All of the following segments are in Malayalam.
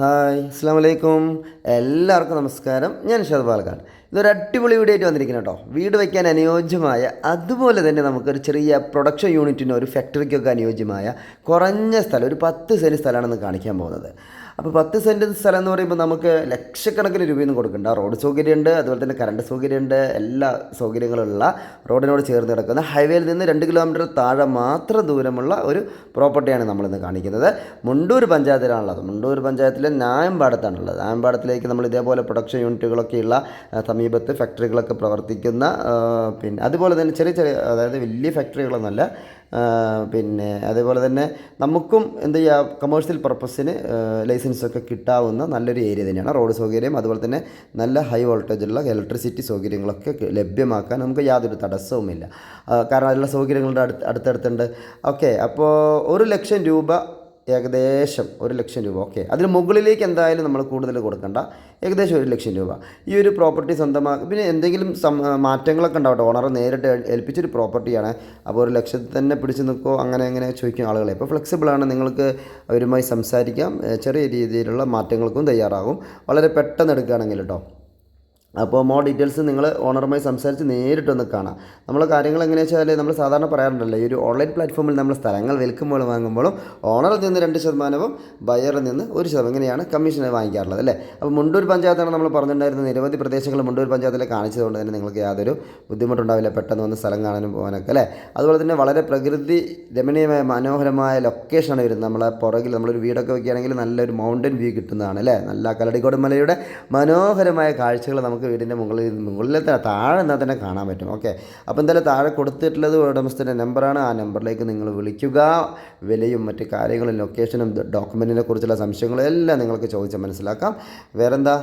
ഹായ് അസ്സാം വലൈക്കും എല്ലാവർക്കും നമസ്കാരം. ഞാൻ ഷാദ് പാലക്കാട് ഇതൊരു അടിപൊളി വീഡിയോ ആയിട്ട് വന്നിരിക്കണം കേട്ടോ. വീട് വയ്ക്കാൻ അനുയോജ്യമായ അതുപോലെ തന്നെ നമുക്കൊരു ചെറിയ പ്രൊഡക്ഷൻ യൂണിറ്റിനോ ഒരു ഫാക്ടറിക്കൊക്കെ അനുയോജ്യമായ കുറഞ്ഞ സ്ഥലം ഒരു പത്ത് സെന്റ് സ്ഥലമാണെന്ന് കാണിക്കാൻ പോകുന്നത്. അപ്പോൾ പത്ത് സെന്റ് സ്ഥലം എന്ന് പറയുമ്പോൾ നമുക്ക് ലക്ഷക്കണക്കിന് രൂപയൊന്നും കൊടുക്കണ്ട റോഡ് സൗകര്യമുണ്ട് അതുപോലെ തന്നെ കറണ്ട് സൗകര്യമുണ്ട് എല്ലാ സൗകര്യങ്ങളുള്ള റോഡിനോട് ചേർന്ന് കിടക്കുന്ന ഹൈവേയിൽ നിന്ന് രണ്ട് കിലോമീറ്റർ താഴെ മാത്രം ദൂരമുള്ള ഒരു പ്രോപ്പർട്ടിയാണ് നമ്മളിന്ന് കാണിക്കുന്നത്. മുണ്ടൂർ പഞ്ചായത്തിലാണുള്ളത്. മുണ്ടൂർ പഞ്ചായത്തിലെ നായമ്പാടത്താണുള്ളത്. നായമ്പാടത്തിലേക്ക് നമ്മൾ ഇതേപോലെ പ്രൊഡക്ഷൻ യൂണിറ്റുകളൊക്കെയുള്ള സമീപത്ത് ഫാക്ടറികളൊക്കെ പ്രവർത്തിക്കുന്ന പിന്നെ അതുപോലെ തന്നെ ചെറിയ ചെറിയ അതായത് വലിയ ഫാക്ടറികളൊന്നുമല്ല പിന്നെ അതേപോലെ തന്നെ നമുക്കും എന്ത് ചെയ്യുക കമേഴ്ഷ്യൽ പർപ്പസിന് ലൈസൻസൊക്കെ കിട്ടാവുന്ന നല്ലൊരു ഏരിയ തന്നെയാണ്. റോഡ് സൗകര്യം അതുപോലെ തന്നെ നല്ല ഹൈ വോൾട്ടേജുള്ള ഇലക്ട്രിസിറ്റി സൗകര്യങ്ങളൊക്കെ ലഭ്യമാക്കാൻ നമുക്ക് യാതൊരു തടസ്സവുമില്ല. കാരണം അതിനുള്ള സൗകര്യങ്ങളുടെ അടുത്ത് അടുത്തടുത്തുണ്ട്. ഓക്കെ അപ്പോൾ ഒരു ലക്ഷം രൂപ ഏകദേശം ഒരു ലക്ഷം രൂപ. ഓക്കെ അതിന് മുകളിലേക്ക് എന്തായാലും നമ്മൾ കൂടുതൽ കൊടുക്കണ്ട. ഏകദേശം ഒരു ലക്ഷം രൂപ. ഈ ഒരു പ്രോപ്പർട്ടി സ്വന്തമാക്കി പിന്നെ എന്തെങ്കിലും മാറ്റങ്ങളൊക്കെ ഉണ്ടാവട്ടെ. ഓണർ നേരിട്ട് ഏൽ- ഏൽപ്പിച്ചൊരു പ്രോപ്പർട്ടിയാണ് അപ്പോൾ ഒരു ലക്ഷത്തിൽ തന്നെ പിടിച്ച് നിൽക്കുമോ അങ്ങനെ അങ്ങനെ ചോദിക്കും ആളുകളെ. ഇപ്പോൾ ഫ്ലെക്സിബിളാണ് നിങ്ങൾക്ക് അവരുമായി സംസാരിക്കാം. ചെറിയ രീതിയിലുള്ള മാറ്റങ്ങൾക്കും തയ്യാറാകും. വളരെ പെട്ടെന്ന് എടുക്കുകയാണെങ്കിൽ കേട്ടോ അപ്പോൾ മോ ഡീറ്റെയിൽസ് നിങ്ങൾ ഓണറുമായി സംസാരിച്ച് നേരിട്ടൊന്ന് കാണാം. നമ്മൾ കാര്യങ്ങൾ എങ്ങനെയാണെന്ന് വെച്ചാൽ നമ്മൾ സാധാരണ പറയാറുണ്ടല്ലോ ഈ ഒരു ഓൺലൈൻ പ്ലാറ്റ്ഫോമിൽ നമ്മൾ സ്ഥലങ്ങൾ വിൽക്കുമ്പോഴും വാങ്ങുമ്പോഴും ഓണറിൽ നിന്ന് രണ്ട് ശതമാനവും ബയറിൽ നിന്ന് ഒരു ശതമാനം ഇങ്ങനെയാണ് കമ്മീഷൻ വാങ്ങിക്കാറുള്ളത് അല്ലേ? അപ്പോൾ മുണ്ടൂർ പഞ്ചായത്താണ് നമ്മൾ പറഞ്ഞിട്ടുണ്ടായിരുന്ന നിരവധി പ്രദേശങ്ങൾ മുണ്ടൂർ പഞ്ചായത്തിൽ കാണിച്ചതുകൊണ്ട് തന്നെ നിങ്ങൾക്ക് യാതൊരു ബുദ്ധിമുട്ടുണ്ടാവില്ല പെട്ടെന്ന് വന്ന് സ്ഥലം കാണാനും പോകാനൊക്കെ അല്ലേ? അതുപോലെ തന്നെ വളരെ പ്രകൃതി രമണീയമായ മനോഹരമായ ലൊക്കേഷനാണ് വരുന്നത്. നമ്മളെ പുറകിൽ നമ്മളൊരു വീടൊക്കെ വയ്ക്കുകയാണെങ്കിൽ നല്ലൊരു മൗണ്ടൻ വ്യൂ കിട്ടുന്നതാണ് അല്ലേ? നല്ല കല്ലടിക്കോട് മലയുടെ മനോഹരമായ കാഴ്ചകൾ നമുക്ക് വീടിന്റെ മുകളിൽ മുകളിലത്തെ താഴെ എന്നാൽ തന്നെ കാണാൻ പറ്റും. ഓക്കെ അപ്പോൾ എന്തായാലും താഴെ കൊടുത്തിട്ടുള്ളത് ഉടമസ്ഥന്റെ നമ്പറാണ്. ആ നമ്പറിലേക്ക് നിങ്ങൾ വിളിക്കുക. വിലയും മറ്റ് കാര്യങ്ങളും ലൊക്കേഷനും ഡോക്യുമെന്റിനെ കുറിച്ചുള്ള സംശയങ്ങളും എല്ലാം നിങ്ങൾക്ക് ചോദിച്ച് മനസ്സിലാക്കാം. വേറെന്താ?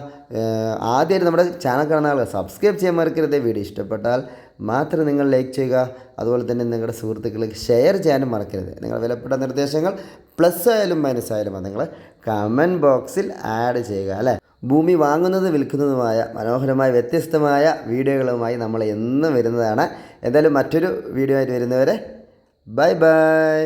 ആദ്യമായിട്ട് നമ്മുടെ ചാനൽ കാണുന്ന ആളുകൾ സബ്സ്ക്രൈബ് ചെയ്യാൻ മറക്കരുത്. വീഡിയോ ഇഷ്ടപ്പെട്ടാൽ മാത്രം നിങ്ങൾ ലൈക്ക് ചെയ്യുക. അതുപോലെ തന്നെ നിങ്ങളുടെ സുഹൃത്തുക്കൾക്ക് ഷെയർ ചെയ്യാനും മറക്കരുത്. നിങ്ങൾ വിലപ്പെട്ട നിർദ്ദേശങ്ങൾ പ്ലസ് ആയാലും മൈനസ് ആയാലും നിങ്ങൾ കമന്റ് ബോക്സിൽ ആഡ് ചെയ്യുക അല്ലേ? ഭൂമി വാങ്ങുന്നത് വിൽക്കുന്നതുമായ മനോഹരമായ വ്യത്യസ്തമായ വീഡിയോകളുമായി നമ്മൾ എന്നും വരുന്നതാണ്. എന്തായാലും മറ്റൊരു വീഡിയോ ആയിട്ട് വരുന്നവരെ ബൈ ബൈ.